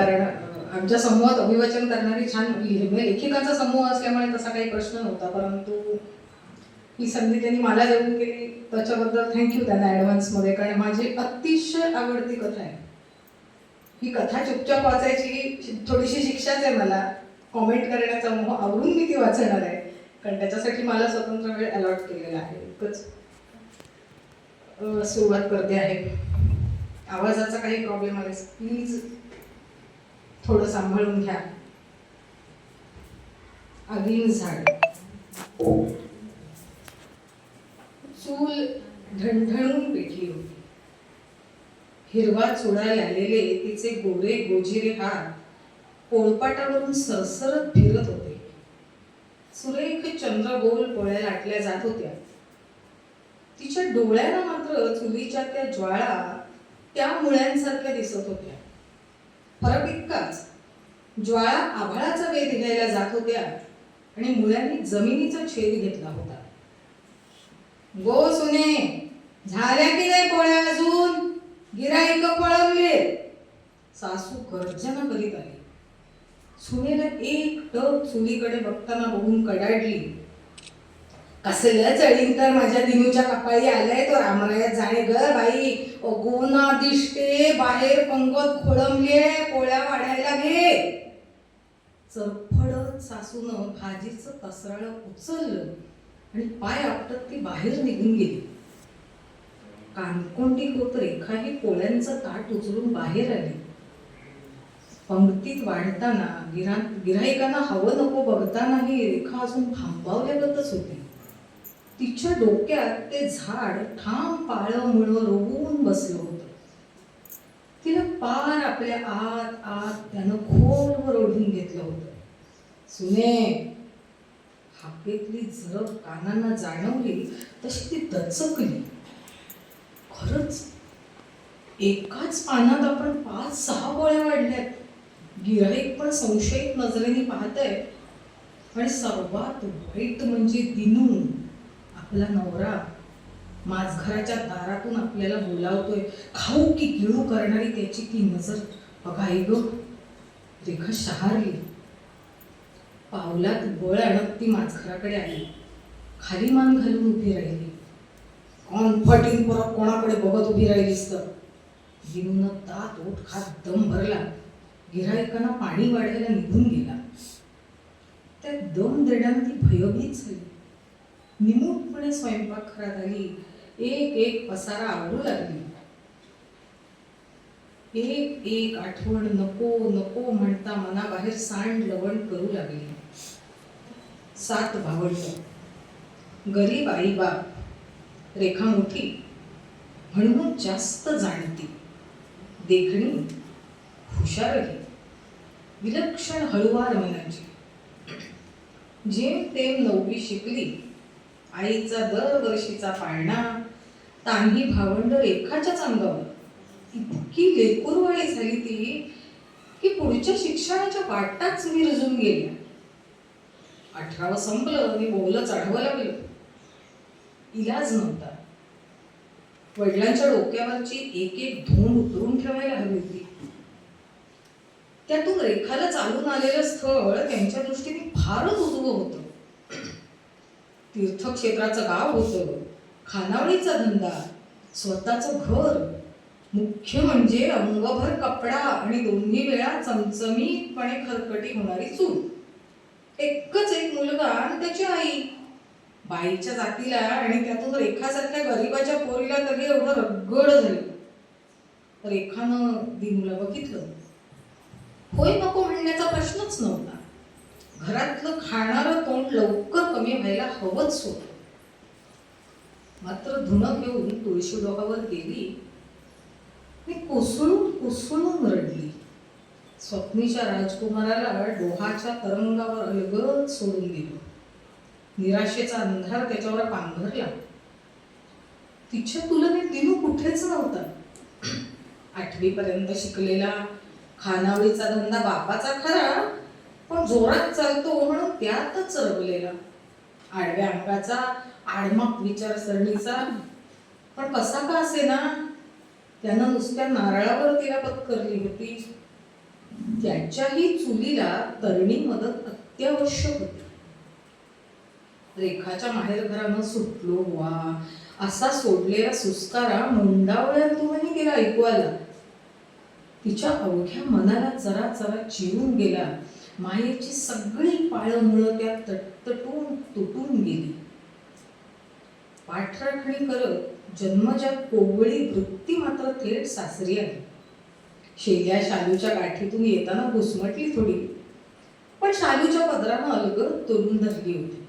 कारण आमच्या समूहात अभिवाचन करणारी छान म्हणजे लेखिकाचा समूह असल्यामुळे तसा काही प्रश्न नव्हता परंतु ही संधी त्यांनी मला देऊन केली. त्याच्याबद्दल थँक्यू त्यांना ॲडव्हान्समध्ये कारण माझी अतिशय आवडती कथा आहे. ही कथा चुपचाप वाचायची थोडीशी शिक्षाच आहे मला. कॉमेंट करण्याचा मोह आवडून मी ती वाचणार आहे. कारण त्याच्यासाठी मला स्वतंत्र वेळ अलॉट केलेला आहे. इतकंच. सुरुवात करते आहे. आवाजाचा काही प्रॉब्लेम आहे प्लीज थोडं सांभाळून घ्या. आगीन झाड. चूल ढणढणून पेटली होती. हिरवा चुडा लालेले तिचे गोरे गोजिरे हात पोळपाटावरून सरसरत फिरत होते. सुरेख चंद्रगोल पोळ्या लाटल्या जात होत्या. तिच्या डोळ्याला मात्र चुलीच्या त्या ज्वाळा त्या मुळ्यांसारख्या दिसत होत्या. फरक इतकाच. ज्वाळा आभाळाचा वेध घ्यायला जात होत्या आणि मुलांनी जमिनीचा छेद घेतला होता. गो सुने झाल्या की नाही पोळ्या अजून? गिराईक पळवले. सासू गर्जना करीत आली. सुनेला एक टक चुलीकडे बघताना बघून कडाडली. कसलं चढीन तर माझ्या दिनूच्या कपाळी आलंय तो रामरायात जाणे ग बाई. गोना दिसते बाहेर पंगत खोळंबले पोळ्या वाढायला घे. चरफडत सासून भाजीचं तसराळ उचललं आणि पाय आपटत ती बाहेर निघून गेली. कानकोंडी होत रेखा ही पोळ्यांचं ताट उचलून बाहेर आली. पंक्तीत वाढताना गिरा गिराहिकांना हवं नको बघतानाही रेखा अजून थांबावल्यागतच होती. तिच्या डोक्यात ते झाड ठाम पाळ रोवून बसलं होतं. तिला पार आपल्या आत आत त्यानं खोलवर ओढून घेतलं होतं. सुने हाकेतली झरप कानांना जाणवली तशी ती दचकली. खरंच एकाच पानात आपण पाच सहा गोळ्या वाढल्यात. गिराईक पण संशयित नजरेने पाहतंय. आणि सर्वात वाईट म्हणजे दिनू. आपला नवरा माझघराच्या दारातून आपल्याला बोलावतोय खाऊ की गिळू करणारी त्याची ती नजर बघा ग. रेखा शहारली. पावलात बळ आणत ती माझघराकडे आली. खाली मान घालून उभी राहिली. कॉन्फर्टिंग परत कोणाकडे बघत उभी राहिलीस तर? दिनून तात ओठ खात दम भरला. गिरायकांना पाणी वाढायला निघून गेला. त्या दम देण्यानं ती भयभीत झाली. निमूटपणे स्वयंपाकघरात आली. एक एक पसारा आवडू लागली. एक एक आठवण नको नको म्हणता मनाबाहेर सांड लवण करू लागली. सात भावंड. गरीब आई बाप रेखा मोठी म्हणून जास्त जाणती. देखणी हुशारही विलक्षण हळुवार मनाची. जेम तेम नववी शिकली आईचा दरवर्षीचा पाळणा तान्ही भावंड एकाच्याच अंगावर. इतकी लेकूरवाळी झाली ती की पुढच्या शिक्षणाच्या वाटाच विरजून गेल्या अठरावं संपलं मी बोललं चढावं लागलं. इलाज नव्हता. वडिलांच्या डोक्यावरची एक एक धूम उतरून ठेवायला हवी होती. त्यातून रेखाला चालून आलेलं स्थळ त्यांच्या दृष्टीने फारच उजवं होतं. तीर्थक्षेत्राचं गाव होतं. खानावळीचा धंदा स्वतःचं घर. मुख्य म्हणजे अंगभर कपडा आणि दोन्ही वेळा चमचमीतपणे खरकटी होणारी चूल एकच एक मुलगा आणि त्याची आई. बाईच्या जातीला आणि त्यातून रेखासारख्या गरिबाच्या पोरीला तरी एवढं रगड झालं. रेखानं दिनूला बघितलं. होय नको म्हणण्याचा प्रश्नच नव्हता. घरातलं खाणारं तोंड लवकर कमी व्हायला हवंच होतं मात्र धुणं घेऊन तुळशी डोकावर गेली. मी कोसळून कोसळून रडली. स्वप्नीच्या राजकुमाराला डोहाच्या तरंगावर अलगद सोडून दिलं. निराशेचा अंधार त्याच्यावर पांघरला. तिच्या तुलनेत दिनू कुठेच नव्हता. आठवीपर्यंत शिकलेला खानावळीचा धंदा बापाचा खरा पण जोरात चालतो म्हणून त्यातच रमलेला आडव्या अंगाचा आडमाप विचारसरणीचा. पण कसा का असे ना त्यानं नुसत्या नारळावर तिला पत्करली होती. त्याच्याही चुलीला तरणी मदत अत्यावश्यक होती. रेखाच्या माहेर घरानं सुटलो वा. असा सोडलेला सुस्कारा मुंडावळ्यातूनही तिला ऐकू आला. तिच्या अवघ्या मनाला जरा जरा चिरून गेला. मायेची सगळी पाळमुळं त्या तटतटून तुटून गेली. पाठराखणी करत जन्मजात कोवळी वृत्ती मात्र थेट सासरी आली. शेल्या शालूच्या गाठीतून येताना घुसमटली थोडी. पण शालूच्या पदरानं अलगद तोलून धरली होती.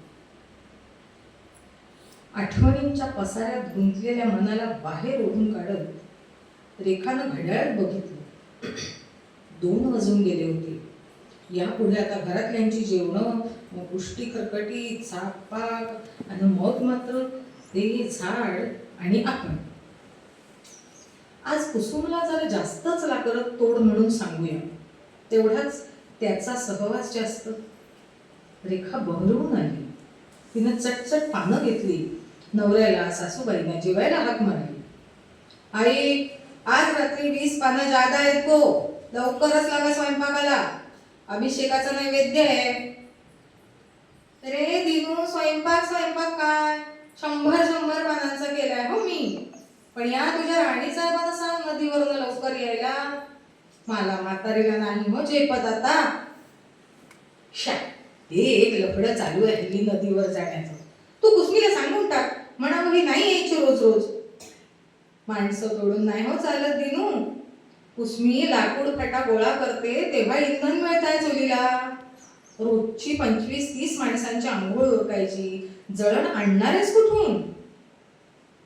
आठवणींच्या पसाऱ्यात गुंतलेल्या मनाला बाहेर ओढून काढत रेखानं घड्याळ बघितलं. दोन वाजून गेले होते. यापुढे आता घरातल्यांची जेवणं मग पुष्टी खरकटी चाकपाक आणि मग मात्र ते झाड आणि आपण. आज कुसुमला जरा जास्तच लागत तोड म्हणून सांगूया. तेवढाच त्याचा सहवास जास्त. रेखा बहरवून आली. तिनं चटचट पानं घेतली. नवऱ्याला सासूबाईंना जेवायला हाक मारली. आई आज रात्री वीस पानं जादा आहेत गो. लवकरच लागा स्वयंपाकाला. अभिषेकाचा नैवेद्य आहे. रे दिनू स्वयंपाक स्वयंपाक काय? शंभर शंभर पानांचा केलाय हो मी. पण या तुझ्या राणी साहेबांना सांग नदीवरून लवकर यायला. मला म्हातारीला नाही हो झेपत आता. शा हे एक लफडं चालू आहे हल्ली नदीवर जाण्याचं. तू कुसमीला सांगून टाक. म्हणा ही नाही यायची रोज रोज. माणसं तोडून नाही हो चालत दिनू. कुसमी लाकूड फटा गोळा करते तेव्हा इंधन मिळत आहे चुलीला रोजची पंचवीस तीस माणसांची आंघोळ उरकायची. जळण आणणारेच कुठून?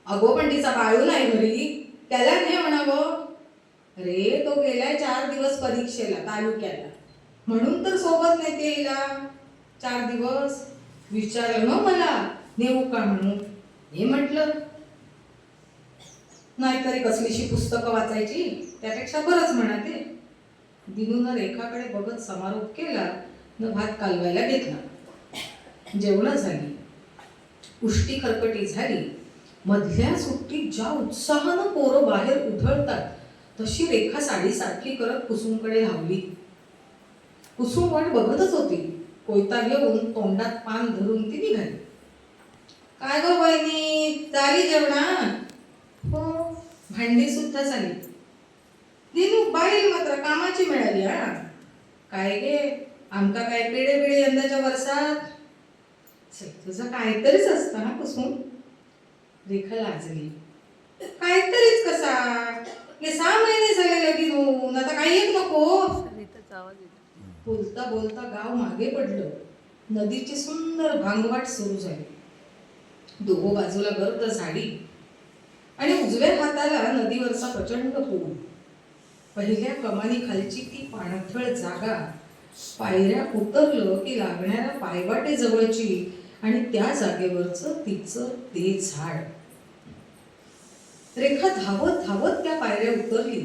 अगो पण तिचा बाळू नाही घरी. त्याला नाही म्हणावं. रे तो गेलाय चार दिवस परीक्षेला तालुक्याला. म्हणून तर सोबत नेते हिला. चार दिवस? विचारलं ना मला. नेऊ का म्हणून? हे म्हटलं नाहीतरी कसलीशी पुस्तकं वाचायची? त्यापेक्षा बरंच म्हणा ते दिनूनं रेखाकडे बघत समारोप केला न भात कालवायला घेतला. जेवणं झाली. उष्टी खरकटी झाली. मधल्या सुट्टीत ज्या उत्साहानं पोरं बाहेर उधळतात तशी रेखा साडीसारखी करत कुसुमकडे धावली कुसुम वाट बघतच होती. कोयता घेऊन तोंडात पान धरून ती निघाली. काय गो बहिणी झाली जेवणा? हो भांडी सुद्धा झाली. दिनू बाईल मात्र कामाची मिळाली हा. काय गे? आमका काय पिढे पिढे यंदाच्या वर्षात? तुझं काहीतरीच असतं ना कुसून रेखा लाजली. काहीतरीच कसा? हे सहा महिने झाले लगीन होऊन आता काही एक नको. बोलता बोलता गाव मागे पडलं. नदीची सुंदर भांगवाट सुरू झाली. दोघो बाजूला गर्द झाडी. आणि उजव्या हाताला नदीवरचा प्रचंड पूल पहिल्या कमानी खालची ती पाणथळ जागा पायऱ्या उतरलं की लागणाऱ्या पायवाटे जवळची आणि त्या जागेवरचं तिचं ते झाड. रेखा धावत धावत त्या पायऱ्या उतरली.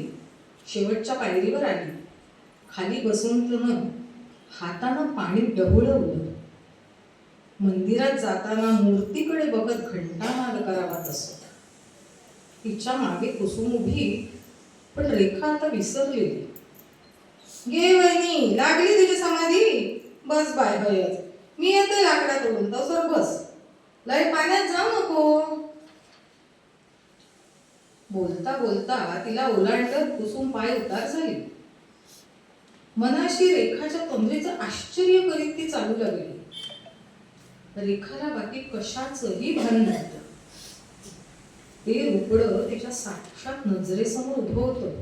शेवटच्या पायरीवर आली. खाली बसून तिनं हातानं पाणी डहुळवलं मंदिरात जाताना मूर्तीकडे बघत घंटानाद करावाच असो तिच्यामागे कुसुम उभी पण रेखा आता विसरलेली. घे वहिनी लागली तुझी समाधी. बस बाय हयच मी येते लाकडा तसं बस. लय पाण्यात जाऊ नको. बोलता बोलता तिला ओलांडत कुसुम पाय उतार झाली. मनाशी रेखाच्या तंद्रीचं आश्चर्य करीत ती चालू लागली. रेखाला बाकी कशाचंही भान नव्हतं. ते रुपडं त्याच्या साक्षात नजरेसमोर उभं होतं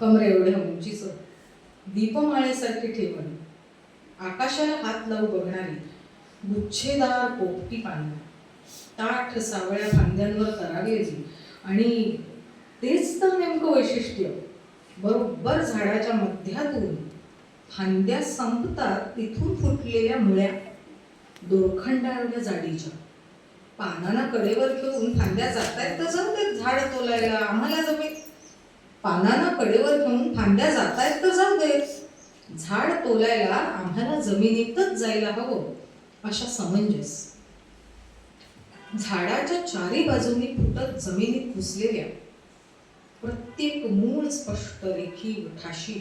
कमरे एवढ्या उंचीच दीपमाळेसारखी ठेवण आकाशाला हात लावू बघणारी गुच्छेदार पोपटी पानं ताठ सावळ्या फांद्यांवर तरागलेली आणि तेच तर नेमकं वैशिष्ट्य बरोबर झाडाच्या मध्यातून फांद्या संपतात तिथून फुटलेल्या मुळ्या दोरखंडा जाडीच्या. पानांना कडेवर घेऊन फांद्या जातायत तर जाऊ देत झाड तोलायला. आम्हाला जमेल. पानांना कडेवर घेऊन फांद्या जातायत तर जाऊ देत झाड तोलायला आम्हाला जमिनीतच जायला हवं अशा समंजस. झाडाच्या चारी बाजूनी फुटत जमिनीत घुसलेल्या प्रत्येक मूळ स्पष्ट रेखीव ठाशी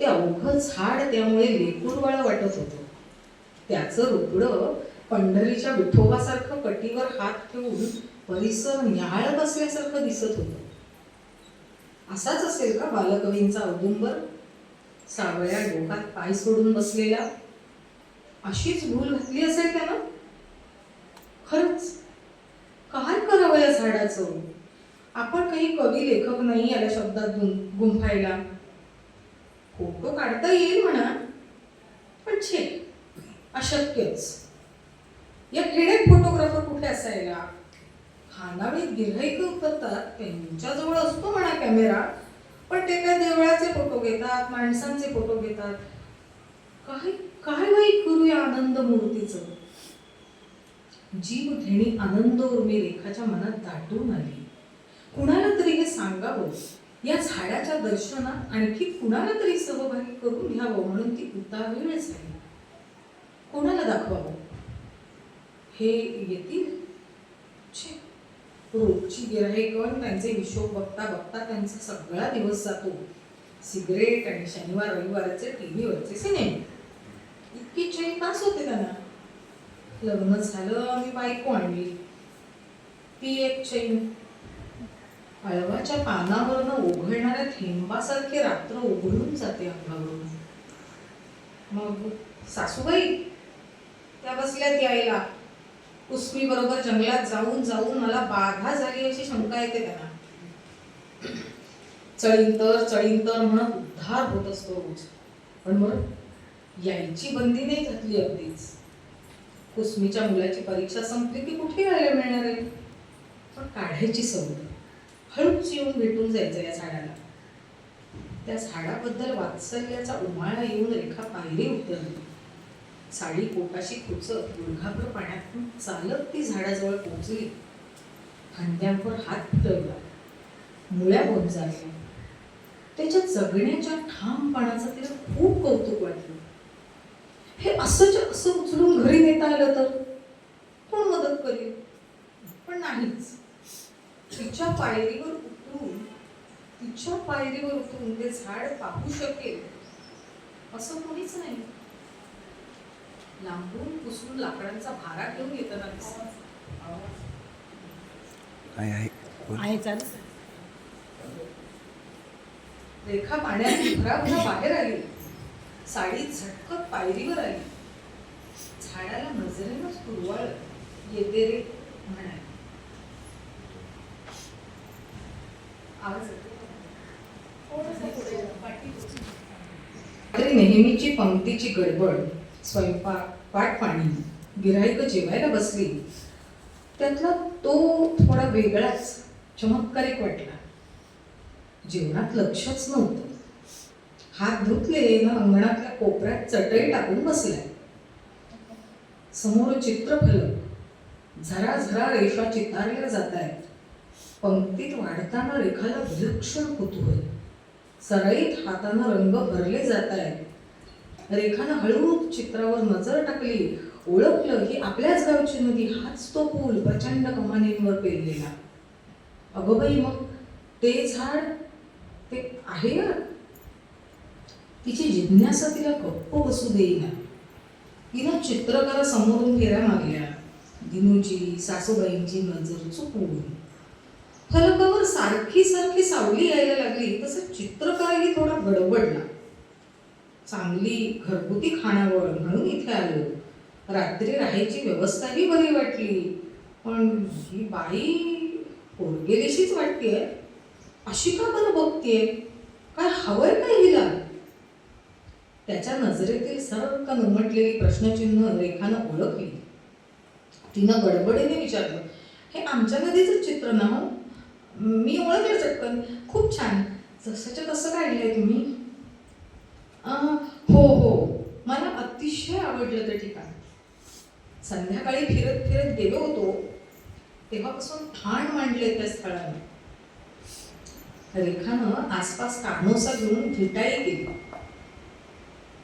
ते अवघं झाड त्यामुळे लेकुरवाळ वाटत होतं. त्याचं रुपडं पंढरीच्या विठोबासारखं कटीवर हात ठेवून परिसर न्याहाळ बसल्यासारखं दिसत होतं. असाच असेल का बालकवींचा औदुंबर सावळ्या डोकात पाय सोडून बसलेला? अशीच भूल घातली असेल त्यानं? खरंच? काय करावं या झाडाचं? आपण काही कवी लेखक नाही याला शब्दात गुंफायला. फोटो काढता येईल म्हणा पण छे अशक्यच. या खेड्यात फोटोग्राफर कुठे असायला? खानावळीत गिऱ्हाईक उतरतात त्यांच्याजवळ असतो म्हणा कॅमेरा पण ते काय देवळाचे फोटो घेतात माणसांचे फोटो घेतात. काय काय वाईट करू या आनंद मूर्तीचं. जीव घेणी आनंद उर्मी रेखाच्या मनात दाटून आली. कुणाला तरी हे सांगावं. या झाडाच्या दर्शनात आणखी कुणाला तरी सहभागी करून घ्यावं म्हणून ती उतावीळ झाली. कोणाला दाखवावं? हे येतील? छे. रोजची गिराहिकन त्यांचे हिशोब बघता बघता त्यांचा सगळा दिवस जातो. सिगरेट आणि शनिवार रविवारचे टी व्हीवरचे सिनेमे इतकी चैन तास होते त्यांना. लग्न झालं मी बायको आणली. ती एक चैन. हळवाच्या पानावरनं ओघळणाऱ्या थेंबासारखी रात्र उघडून जाते अंगावरून. मग सासूबाई त्या बसल्यात यायला कुसमी बरोबर जंगलात जाऊन जाऊन मला बाधा झाली अशी शंका येते त्यांना. चळींतर चळींतर म्हणत उद्धार होत असतो रोज. पण मग यायची बंदी नाही घातली अगदीच. कुसमीच्या मुलाची परीक्षा संपली की कुठे यायला मिळणार आहे? पण काढायची सवय. हळूच येऊन भेटून जायचं या झाडाला. त्या झाडाबद्दल वात्सल्याचा उमाळा येऊन रेखा पायरी उतरली. साडी पोटाशी खुचत गुडघाभर पाण्यातून चालत ती झाडाजवळ पोचली. खांद्यांवर हात फिरवला. मुळ्या होत झाल्या त्याच्या जगण्याच्या ठामपणाचं तिला खूप कौतुक वाटलं. हे असंच्या असं उचलून घरी नेता आलं तर? कोण मदत करेल? पण नाहीच. तिच्या पायरीवर उतरून तिच्या पायरीवर उतरून ते झाड पाहू शकेल असं कोणीच नाही. लांबून पुसून लाकडांचा भारा घेऊन येताना दिसला आहे चालू रेखा पाण्यात भराभरा बाहेर आली. साडी झटकत पायरीवर आली. झाडाला नजरेनच कुरवाळ येते रे म्हणाली. आवाज येतो? रात्री नेहमीची पंक्तीची गडबड. स्वयंपाक पाट पाणी गिराईक जेवायला बसली. त्यातला तो थोडा वेगळाच चमत्कारिक वाटला. जेवणात लक्षच नव्हतं. हात धुतले ना अंगणातल्या कोपऱ्यात चटई टाकून बसलाय. समोर चित्रफलक झरा झरा रेषा चितारल्या जात आहेत पंक्तीत वाढताना रेखाला विलक्षण कुतूहल. सरळीत हातानं रंग भरले जात आहेत रेखानं हळूहळू चित्रावर नजर टाकली ओळखलं की आपल्याच गावची नदी हाच तो पूल प्रचंड कमानींवर पेरलेला. अगं बाई मग ते झाड ते आहे ना? तिची जिज्ञासा तिला गप्प बसू देईना. तिनं चित्रकारासमोरून फेऱ्या मागल्या दिनूची सासूबाईंची नजर चुकवून फलकावर सारखी सारखी सावली यायला लागली तसं चित्रकारही थोडा गडबडला. चांगली घरगुती खाणावळ म्हणून इथे आलो. रात्री राहायची व्यवस्थाही बरी वाटली. पण ही बाई पोरगेलीशीच वाटतेय? अशी का बरं बघतीये? काय हवंय का हिला? त्याच्या नजरेतील सरकन उमटलेली प्रश्नचिन्ह रेखानं ओळखली. तिनं गडबडीने विचारलं हे आमच्या नदीचं चित्र ना हो? मी ओळखलं चटकन. खूप छान. जसंच्या तसं काढलंय तुम्ही. हो हो मला अतिशय आवडलं ते ठिकाण. संध्याकाळी फिरत फिरत गेलो होतो तेव्हापासून ठाण मांडले त्या स्थळाने रेखानं आसपास कानोसा घेऊन फिटाई गेली.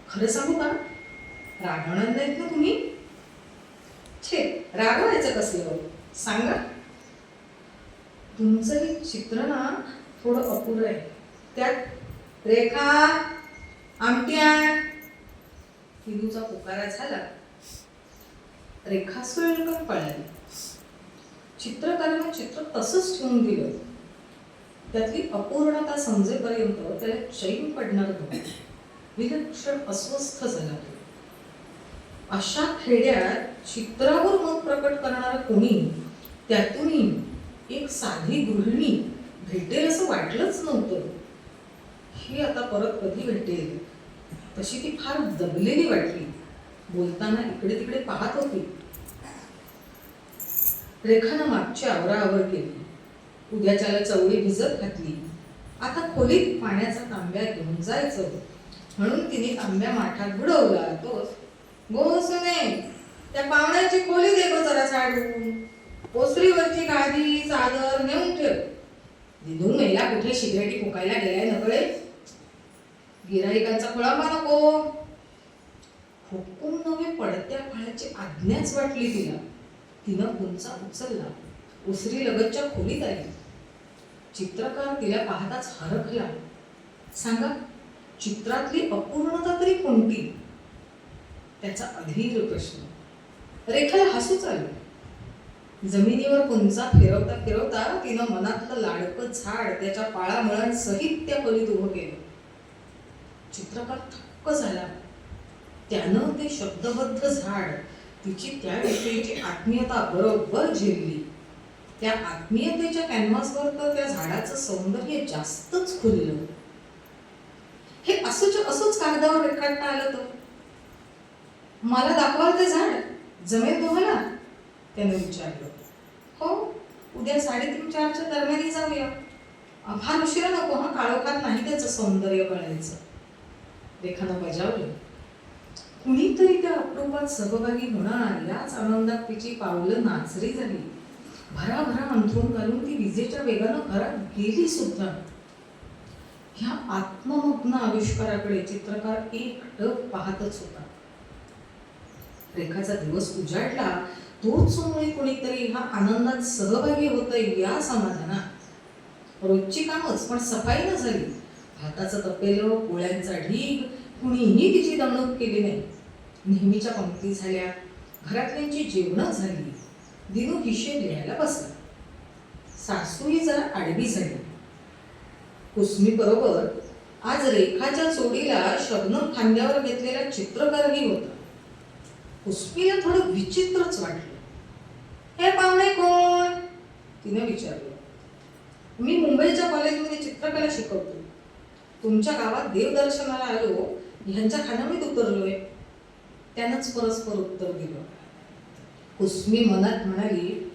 खरं सांगू का? रागवणार नाहीत ना तुम्ही? छे रागवायचं कसलं? सांगा. तुमचं हे चित्र ना थोडं अपुरं आहे. त्यात रेखा! आमट्या. हिंदूचा पुकारा झाला. रेखा सुळकन पळाली. चित्रकारानं चित्र तसंच ठेवून दिलं. त्यातली अपूर्णता समजेपर्यंत त्याला चैन पडणार नव्हती. विलक्षण अस्वस्थ झाला अशा खेड्यात चित्रावर मत प्रकट करणारा कोणी त्यातूनही एक साधी गृहिणी भेटेल असं वाटलंच नव्हतं. ही आता परत कधी भेटेल तशी ती फार जगलेली वाटली. बोलताना इकडे तिकडे पाहत होती. रेखानं मागची आवराआवर केली. उद्याच्याला चवळी भिजत घातली. आता खोलीत पाण्याचा तांब्या घेऊन जायचं. म्हणून तिने तांब्या माठात बुडवला. तो गो सुने त्या पाहुण्याची खोली दे जरा झाडून. ओसरीवरची गादी चादर नेऊन ठेव. दिदू मेला कुठे शिगरेटी फुकायला गेलाय नकळे गिराईकांचा खुळाबा नको. हुकूम नव्हे पडत्या फळाची आज्ञाच वाटली तिला. तिनं गुंचा उचलला. उसरी लगतच्या खोलीत आली. चित्रकार तिला पाहताच हरखला. सांगा चित्रातली अपूर्णता तरी कोणती? त्याचा अधीर प्रश्न. रेखाला हसूच आलं. जमिनीवर कुंचा फिरवता फिरवता तिनं मनातलं लाडकं झाड त्याच्या पाळामुळांसहित त्या खोलीत उभं केलं. चित्रकार थक्क झाला. त्यानं ते शब्दबद्ध झाड तिची त्याविषयीची आत्मीयता बरोबर झेलली. त्या आत्मीयतेच्या कॅनव्हासवर तर त्या झाडाचं सौंदर्य जास्तच खुललं. हे असंच असंच कागदावर रेखाटता आलं तर? मला दाखवाल ते झाड? जमेल तुम्हाला? त्याने विचारलं. हो उद्या साडेतीन चारच्या दरम्यान जाऊया. फार उशिरा नको हा काळोखात नाही त्याचं सौंदर्य कळायचं. लेखानं बजावलं. कुणीतरी त्या अपरूपात सहभागी होणार याच आनंदात तिची पावलं नाचरी झाली. भराभरा अंथरून घालून ती विजेच्या वेगानं घरात गेली सुद्धा. ह्या आत्ममग्न आविष्काराकडे चित्रकार एकटक पाहतच होता. रेखाचा दिवस उजाडला तोच मुळे कोणीतरी हा आनंदात सहभागी होत या समाधानात. रोजची कामच पण सफाई न झाली. भाताचं तपेलं पोळ्यांचा ढीग कुणीही तिची दमणूक केली नाही. नेहमीच्या पंक्ती झाल्या घरातल्यांची जेवणं झाली दिनू हिशेब लिहायला बसला. सासूही जरा आडवी झाली. कुसमी बरोबर आज रेखाच्या चोडीला शबनम खांद्यावर घेतलेला चित्रकारही होता. कुसमीला थोडं विचित्रच वाटलं. हे पाहुणे कोण? तिने विचारलं. मी मुंबईच्या कॉलेजमध्ये चित्रकला शिकवतो. तुमच्या गावात देवदर्शनाला आलो ह्यांच्या खानामीत उतरलोय त्यानंच परस्पर उत्तर दिलं. कुसमी मनात म्हणाली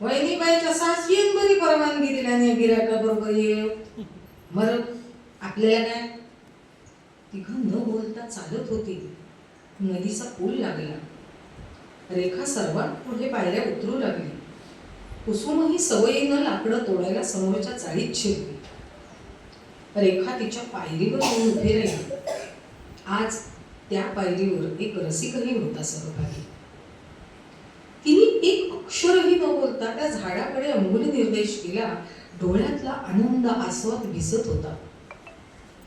वहिनीबाईच्या सासवीन बरी परवानगी दिल्याने गिराका बरोबर ये मर आपल्याला काय? तिघं न बोलता चालत होती. नदीचा पूल लागला. रेखा सर्वात पुढे पायऱ्या उतरू लागली. कुसुमही सवयीनं लाकडं तोडायला समोरच्या चाळीत शिरली. रेखा तिच्या पायरीवर येऊन उभी राहिली. आज त्या पायरीवर एक रसिकही होता सहभागी. तिने एक अक्षरही न बोलता त्या झाडाकडे अंगुली निर्देश केला डोळ्यातला आनंद आस्वाद दिसत होता.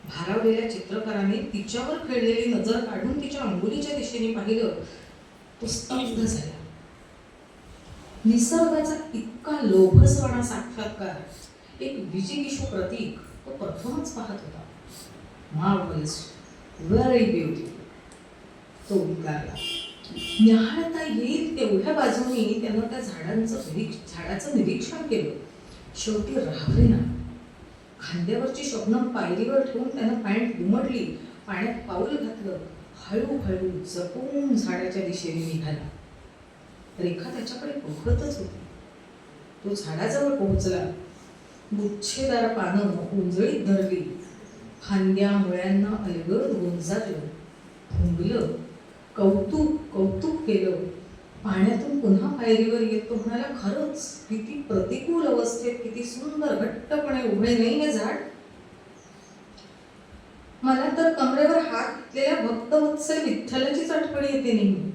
भारावलेल्या चित्रकाराने तिच्यावर खेळलेली नजर काढून तिच्या अंगुलीच्या दिशेने पाहिलं तो स्तब्ध झाला. निसर्गाचा इतका लोभसवाणा साक्षात्कार एक विजिगिषू प्रतीक तो प्रथमच पाहत होता. मार्वलस व्हेरी ब्युटिफुल तो उद्गारला न्याहाळता येईल तेवढ्या बाजूने त्यानं त्या झाडांचं निरीक्ष झाडाचं निरीक्षण केलं. शेवटी राहले ना. खांद्यावरची शबनम पायरीवर ठेवून त्यानं पॅन्ट उमटली पाण्यात पाऊल घातलं हळूहळू जपून झाडाच्या दिशेने निघाला. रेखा त्याच्याकडे बघतच होती. तो झाडाजवळ पोहोचला. गुच्छेदार पानं उंजळीत धरली. खांद्या मुळ्यांना अलगद गुंजारलं फुंगलं कौतुक कौतुक केलं. पाण्यातून पुन्हा पायरीवर येत तो म्हणाला खरंच किती प्रतिकूल अवस्थेत किती सुंदर घट्टपणे उभे नाही हे झाड? मला तर कमरेवर हात भक्त भक्तवत्सल विठ्ठलाचीच आठवण येते नेहमी.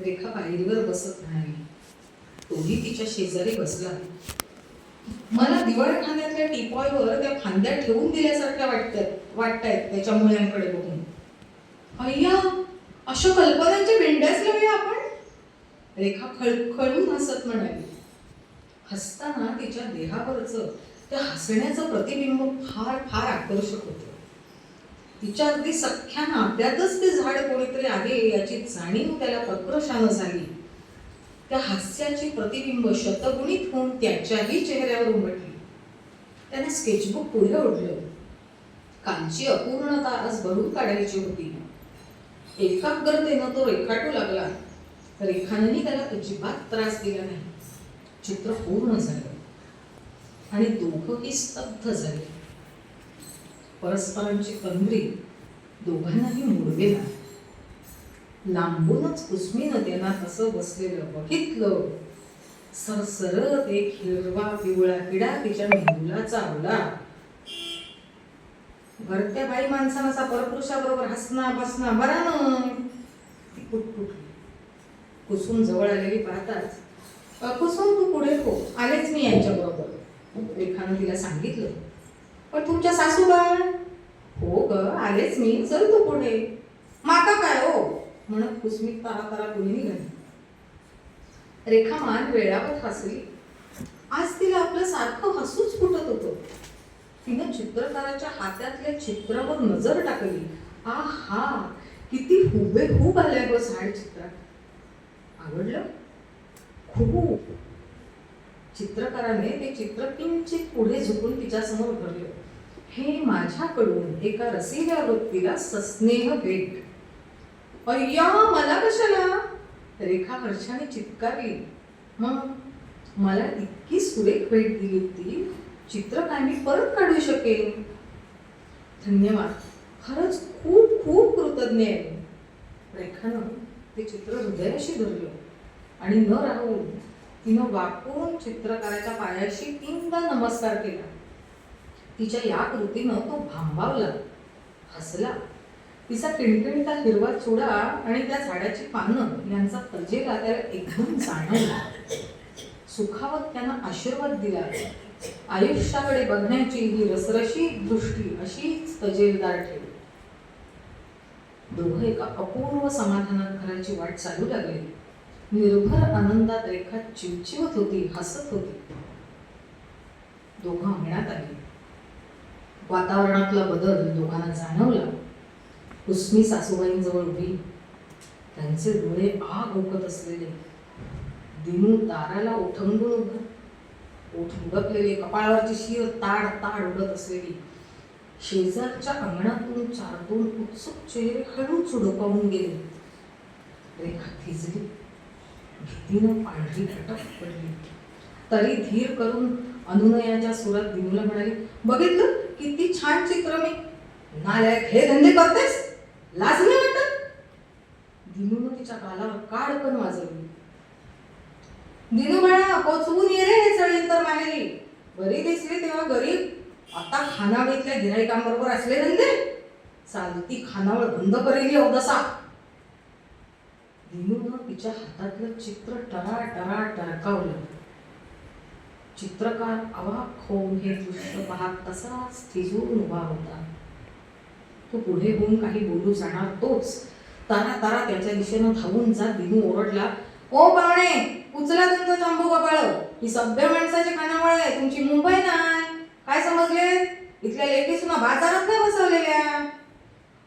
रेखा पायरीवर बसत म्हणाली तोही तिच्या शेजारी बसला. मला दिवाळखान्यातल्या टिपॉयवर त्या फांद्या ठेवून दिल्यासारख्या वाटत वाटतायत त्याच्या मुलांकडे बघून. अय्या अशा कल्पनांच्या भेंड्याच लावूया आपण? रेखा खळखळून हसत म्हणाली. हसताना तिच्या देहावरचं त्या हसण्याचं प्रतिबिंब फार फार आकर्षक होतं. तिच्या अगदी सख्या नात्यातच ते झाड कोणीतरी आहे याची जाणीव त्याला प्रकर्षानं झाली. त्या हास्याची प्रतिबिंब शतगुणित होऊन त्याच्याही चेहऱ्यावर उमटली. त्याने स्केचबुक पुढे ओढलं. कालची अपूर्णता आज भरून काढायची होती. एकाग्रतेनं तो रेखाटू लागला. रेखानंही त्याला अजिबात त्रास दिला नाही. चित्र पूर्ण झालं. आणि दोघंही स्तब्ध झाले. परस्परांची कंद्री दोघांनाही मुडवेला लांबूनच कुसमीनं त्यांना तसं बसलेलं बघितलं सरसरत एक हिरवा पिवळा किडा तिच्या मेंदूला चावला भरत्या बाई माणसानं असा परपुरुषाबरोबर हसना बसना बरा ना ती कुटकुट कुसुम जवळ आलेली पाहताच कुसून कुसुम तू पुढे हो आलेच मी यांच्याबरोबर रेखानं तिला सांगितलं पण तुमच्या सासूबा हो ग आलेच मी चल तू पुढे माका काय हो म्हणत कुस्मित तारा तारा कुणी निघाली रेखा मान वेळावर हसली. आज तिला आपलं सारखं हसूच फुटत होतं. तिनं चित्रकाराच्या हातातल्या चित्रावर नजर टाकली. आ हा किती हुबेहूब आलंय ग झाड चित्रात आवडलं? खूप. चित्रकाराने ते चित्र किंचित पुढे झुकून तिच्यासमोर भरलं हे माझ्याकडून एका रसिल्या वृत्तीला सस्नेह भेट. अय्या मला कशाला? रेखा हर्षाने चित्कारली. मग मला इतकी सुरेख भेट दिली होती चित्र काय मी परत काढू शकेन? धन्यवाद. खरंच खूप खूप कृतज्ञ आहे रेखानं ते चित्र हृदयाशी धरलं. आणि न राहून तिनं वाकून चित्रकाराच्या पायाशी तीनदा नमस्कार केला. तिच्या या कृतीनं तो भांबावला हसला. तिचा किणकिणता हिरवा चुडा आणि त्या झाडाची पानं यांचा तजेला त्याला एकदम जाणवला. सुखावत त्यांना आशीर्वाद दिला. आयुष्याकडे बघण्याची ही रसरशी दृष्टी अशीच तजेलदार ठेवली. दोघं एका अपूर्व समाधानात घराची वाट चालू लागली. निर्भर आनंदात रेखा चिवचिवत होती हसत होती. दोघं अंगणात आली. वातावरणातला बदल दोघांना जाणवला. कुसमी सासूबाईंजवळ उभी. त्यांचे डोळे आग ओकत असलेले. दिनू दाराला ओठंगून उभं. ओठ उडकलेले कपाळावरची शिर ताड ताड उडत असलेली. शेजारच्या अंगणातून चार दोन उत्सुक चेहरे हळूच उडकावून गेले. रेखा थिजली. भीतीनं पांढरी घटक पडली. तरी धीर करून अनुनयाच्या सुरात दिनूला म्हणाली बघितलं? किती छान चित्र मी. नालायक हे धंदे करतेस? लाज नाही वाटत? दिनून तिच्या गालावर काडकन वाजवली. दिनू म्हणा पोचवून ये रे हे चढीन तर माहेरी. बरी दिसली तेव्हा गरीब. आता खानावळीतल्या गिराईकांबरोबर असले धंदे? चालती खानावर बंद करेली अवदसा. दिनूनं तिच्या हातातलं चित्र टरा टरा टरकावलं. चित्रकार अवाक होऊन हे दृश्य पाहत तसाच थिजून उभा होता. तो पुढे होऊन काही बोलू जाणार तोच. तारा तारा त्याच्या दिशेनं धावून जात दिनू ओरडला ओ पाहुणे उचला तुमचं चांबू कपाळ. ही सभ्य माणसाची खानावळ आहे तुमची मुंबई नाही. काय समजले? इथल्या लेखी सुना बाजारात नाही बसवलेल्या.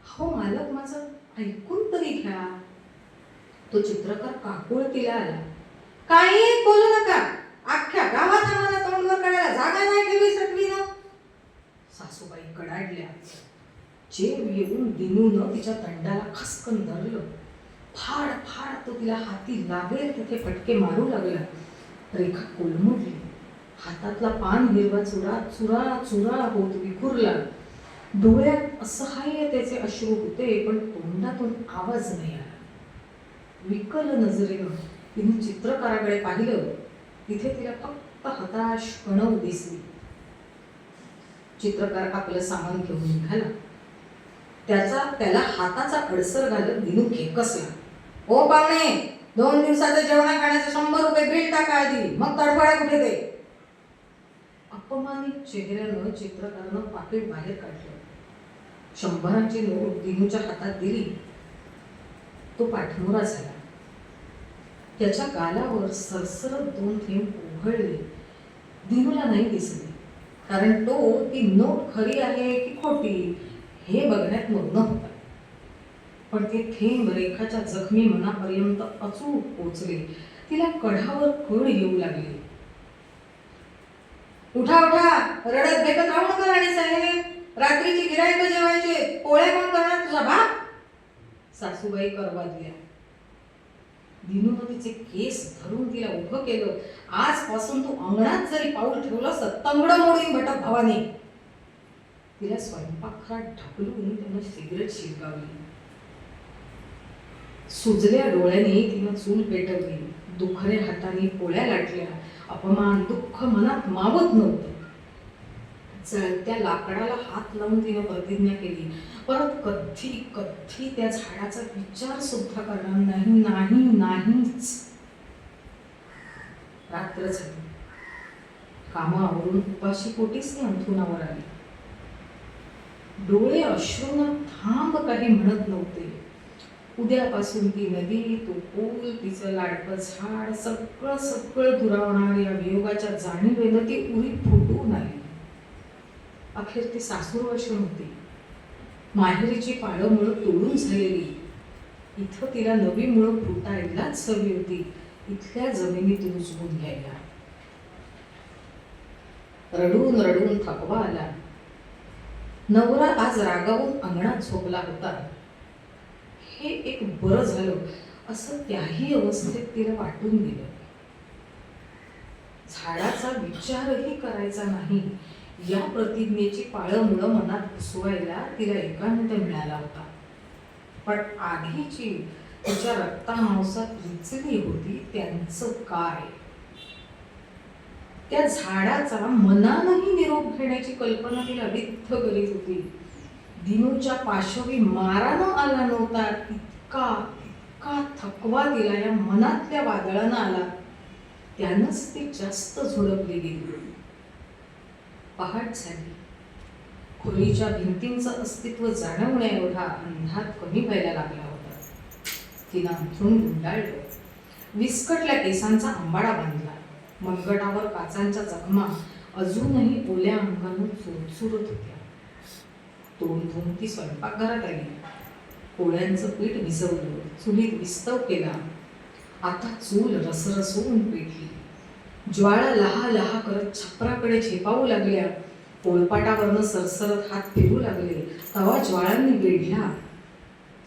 हो मालक माझं ऐकून तरी घ्या. तो चित्रकार काकुळ तिला आला. काही बोलू नका. अख्ख्या गावात आम्हाला तोंडवर काढायला जागा नाही ठेवली सकवीनं सासूबाई कडाडल्या जे येऊन दिनून तिच्या तंडाला खसकन धरलं. फाड फाड तो तिला हाती लागेल तिथे फटके मारू लागला. रेखा कोलमडली. हातातला पान हिरवा चुरा चुरा चुरा होत विखुरला. डोळ्यात असहाय्य त्याचे अश्रू होते पण तोंडातून आवाज नाही आला. विकल नजरेनं तिने चित्रकाराकडे पाहिलं. तिथे तिला फक्त हताश कणव दिसली. चित्रकार आपलं सामान घेऊन निघाला. त्याचा त्याला हाताचा अडसर घालत दिनू खेकसला ओ पाहुणे दोन दिवसाचं जेवणा खाण्याचे शंभर रुपये बिल टाका आधी मग तडफडा कुठे दे अपमानित चेहऱ्यानं चित्रकारानं पाकिट बाहेर काढलं. शंभराची नोट दिनूच्या हातात दिली. तो पाठमोरा झाला. त्याच्या गालावर सरसरत दोन थेंब उघडले. दिनूला नाही दिसले कारण तो ती नोट खरी आहे की खोटी? हे बघण्यात मग्न होता पण ते थेंब रेखाच्या जखमी मनापर्यंत अचूक पोचले. तिला कढावर कड येऊ लागली. उठा उठा रडत बेकत राहू नका राणी साहेब. रात्रीची गिरायक जेवायचे पोळ्या कोण करणार तुझा बाप? सासूबाई करवादल्या. दिनूनं तिचे केस धरून तिला उभं केलं. आजपासून तू अंगणात जरी पाऊल ठेवलं तर तंगड मोडीन भटक भवानी. तिला स्वयंपाकघरात ढकलून त्यानं सिगरेट शिरकावली सुजल्या डोळ्याने तिनं चूल पेटवली. दुखऱ्या हाताने पोळ्या लाटल्या. अपमान दुःख मनात मावत नव्हतं. जळत्या लाकडाला हात लावून तिनं प्रतिज्ञा केली. परत कधी कधी त्या झाडाचा विचार सुद्धा करणार नाही नाही नाहीच. रात्र झाली. कामं आवरून उपाशी पोटीच ती अंथरुणावर आली. डोळे अश्रून थांब काही म्हणत नव्हते. उद्यापासून ती नदी तो पूल तिचं लाडकं झाड सगळं सगळं दुरावणार या वियोगाच्या जाणीवेनं ती उरी फुटून आली अखेर ती सासूर होती. माहेरीची पाळं मुळं तोडून झालेली. इथं तिला नवी मुळं फुटायलाच हवी होती. इथल्या जमिनीत रुजवून घ्यायला. रडून रडून थकवा आला. नवरा आज रागावून अंगणात झोपला होता. हे एक बरं झालं असं त्याही अवस्थेत तिला वाटून दिलं झाडाचा विचारही करायचा नाही. या प्रतिज्ञेची पाळंमुळं मनात घुसवायला तिला एकांत मिळाला होता. पण आधीची तिच्या रक्तामांसात रुचली होती त्यांचं काय? त्या झाडाचा मनानही निरोप घेण्याची कल्पना तिला विद्ध करीत होती. दिनूच्या पाशवी मारानं आला नव्हता इतका इतका थकवा तिला या मनातल्या वादळानं आला. त्यानंच ती जास्त झोडपली गेली. पहाट झाली. खोलीच्या भिंतींचं अस्तित्व जाणवण्या एवढा अंधार कमी व्हायला लागला होता. तिनं अंथरून गुंडाळलं. विस्कटल्या केसांचा आंबाडा बांधला. मनगटावर काचांच्या जखमा. अजूनही ओल्या अंगानं चुरचुरत होत्या. तोंड धुवून ती स्वयंपाकघरात आली. पोळ्यांचं पीठ भिजवलं चुलीत विस्तव केला. आता चूल रसरसवून पेटली. ज्वाळा लहा लहा करत छपराकडे झेपावू लागल्या. पोळपाटावरनं सरसरत हात फिरू लागले. तवा ज्वाळांनी वेढला.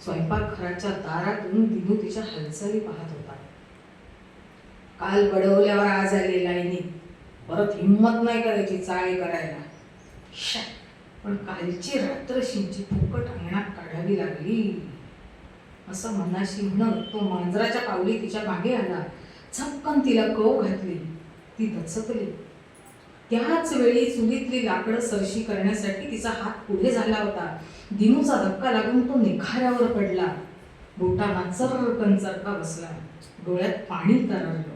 स्वयंपाकघराच्या दारातून दिनू तिच्या हालचाली पाहत होता काल बडवल्यावर आज आले आहे परत हिंमत नाही करायची चाळी करायला. पण कालची रात्र शिंची फुकट अंगणात काढावी लागली. असं मनाशी म्हणत तो मांजराच्या पावली तिच्यामागे आला. झपकन तिला कव घातली. ती दचकली. त्याच वेळी चुलीतली लाकडं सरशी करण्यासाठी तिचा हात पुढे झाला होता. दिनूचा धक्का लागून तो निखाऱ्यावर पडला. बोटा चर्रकन चरका बसला. डोळ्यात पाणी तरळलं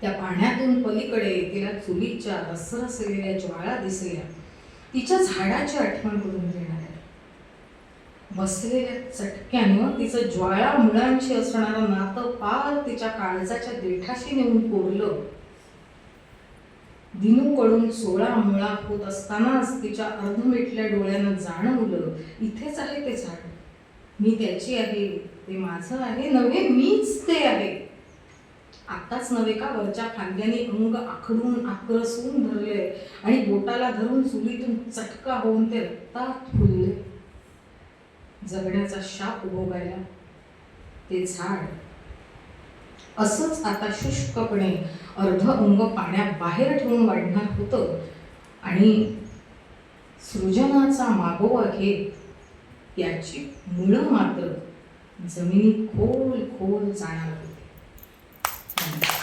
त्या पाण्यातून पलीकडे तिला चुलीच्या रसरसलेल्या ज्वाळा दिसल्या. तिच्या झाडाची आठवण करून देणाऱ्या बसलेल्या चटक्यानं तिचं ज्वाळा मुळांशी असणारं नातं पार तिच्या काळजाच्या देठाशी नेऊन कोरलं. दिनूकडून सोळा मुळा होत असतानाच तिच्या अर्धमेटल्या डोळ्यानं जाणवलं इथेच आहे ते झाड. मी त्याची आहे ते माझं आहे नव्हे मीच ते आहे. आताच नव्हे का वरच्या फांद्याने अंग आखडून आक्रसून धरले आणि बोटाला धरून चुलीतून चटका होऊन ते रक्तात फुलले. जगण्याचा शाप भोगायला ते झाड. असंच आता शुष्कपणे अर्ध अंग पाण्यात बाहेर ठेवून वाढणार होतं आणि सृजनाचा मागोवा घेत याची मुळं मात्र जमिनीत खोल खोल जाणार होती. Thank you.